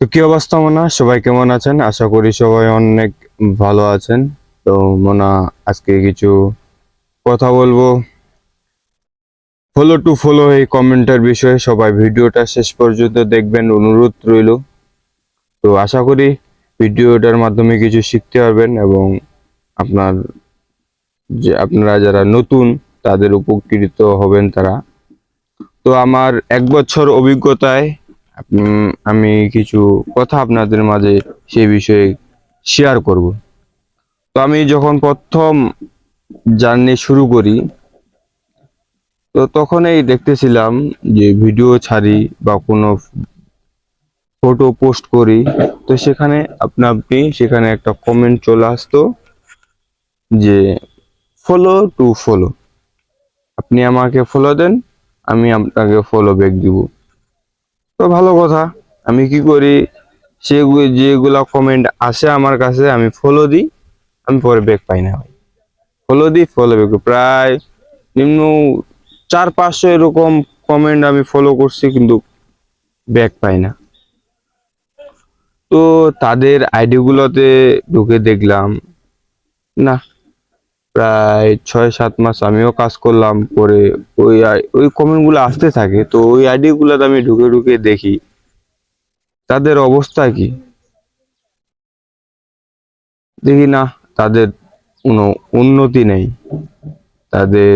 তো কি অবস্থা, মোনা? সবাই কেমন আছেন? আশা করি সবাই অনেক ভালো আছেন। তো, মোনা, আজকে কিছু কথা বলব। ফলো টু ফলো এই কমেন্টের বিষয়ে। সবাই ভিডিওটা শেষ পর্যন্ত দেখবেন, অনুরোধ রইল। তো, আশা করি ভিডিওটার মাধ্যমে কিছু শিখতে পারবেন এবং আপনার যে, আপনারা যারা নতুন, তাদের উপকৃত হবেন তারা। তো, আমার এক বছর অভিজ্ঞতায় আমি কিছু কথা আপনাদের মাঝে সেই বিষয়ে শেয়ার করব। তো আমি যখন প্রথম জার্নি শুরু করি, তো তখনই দেখতেছিলাম যে ভিডিও ছাড়ি বা কোনো ফটো পোস্ট করি, তো সেখানে আপনা আপনি সেখানে একটা কমেন্ট চলে আসতো যে ফলো টু ফলো আপনি আমাকে ফলো দেন, আমি আপনাকে ফলো ব্যাক দিব। তো ভালো কথা। আমি কি করি সেগুলো যেগুলা কমেন্ট আসে আমার কাছে, আমি ফলো দিই, আমি পরে ব্যাক পাই না ফলো দিই ফলো ব্যাক প্রায় নিম্ন চার পাঁচশো এরকম কমেন্ট আমি ফলো করছি, কিন্তু ব্যাক পাই না। তো তাদের আইডিগুলোতে ঢুকে দেখলাম, না প্রায় ছয়, সাত মাস আমিও কাজ করলাম পরে ওই ওই কমেন্টগুলো আসতে থাকে, তো ওই আইডি গুলোতে আমি ঢুকে ঢুকে দেখি। তাদের অবস্থা কি? দেখি না, তাদের কোনো উন্নতি নেই। তাদের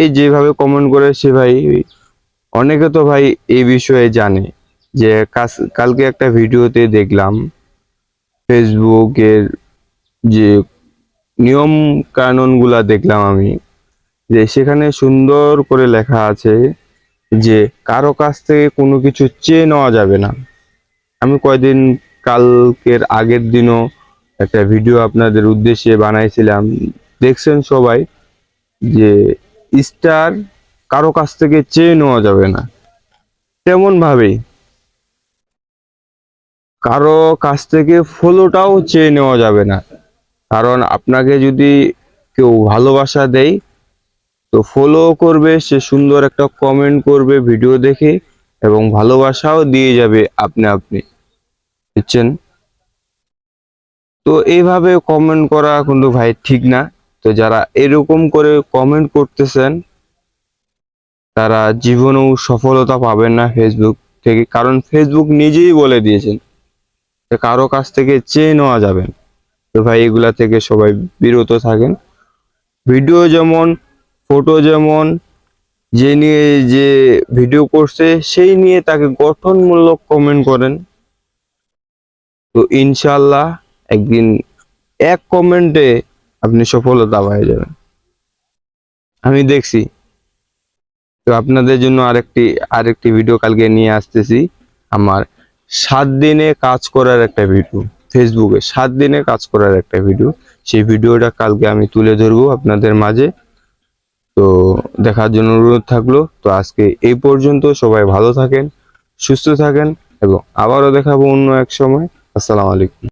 এই যেভাবে কমেন্ট করে সে ভাই, অনেকে তো ভাই এই বিষয়ে জানে যে কালকে একটা ভিডিওতে দেখলাম ফেসবুকের যে নিয়ম কানুনগুলা দেখলাম আমি, যে সেখানে সুন্দর করে লেখা আছে যে কারও কাছ থেকে কোনো কিছু চেয়ে নেওয়া যাবে না। আমি কয়দিন কালকের আগের দিনও একটা ভিডিও আপনাদের উদ্দেশ্যে বানাইছিলাম। দেখছেন সবাই যে স্টার কারও কাছ থেকে চেয়ে নেওয়া যাবে না। তেমন ভাবেই কারও কাছ থেকে ফলোটাও চেয়ে নেওয়া যাবে না। কারণ আপনাকে যদি কেউ ভালোবাসা দেয়, তো ফলো করবে, সে সুন্দর একটা কমেন্ট করবে ভিডিও দেখে, এবং ভালোবাসাও দিয়ে যাবে আপনি আপনি। বুঝছেন? তো এইভাবে কমেন্ট করা কিন্তু ভাই ঠিক না। তো যারা এরকম করে কমেন্ট করতেছেন, তারা জীবনেও সফলতা পাবেন না ফেসবুক থেকে, কারণ ফেসবুক নিজেই বলে দিয়েছেন কারও কাছ থেকে চেয়ে নেওয়া যাবে। তো ভাই এগুলা থেকে সবাই বিরত থাকেন। ভিডিও যেমন ফটো যেমন, যে নিয়ে যে ভিডিও করছে, সেই নিয়ে তাকে গঠনমূলক কমেন্ট করেন। তো ইনশাল্লাহ একদিন এক কমেন্টে আপনি সফলতা পেয়ে যাবেন। আমি দেখছি। তো আপনাদের জন্য আরেকটি আরেকটি ভিডিও কালকে নিয়ে আসতেছি। আমার সাত দিনে কাজ করার একটা ভিডিও ফেসবুকে সাত দিনে কাজ করার একটা ভিডিও সেই ভিডিওটা কালকে আমি তুলে ধরবো আপনাদের মাঝে। তো দেখার জন্য অনুরোধ থাকল। তো আজকে এই পর্যন্ত সবাই ভালো থাকেন, সুস্থ থাকেন এবং আবারও দেখাবো অন্য এক সময়। আসসালামু আলাইকুম।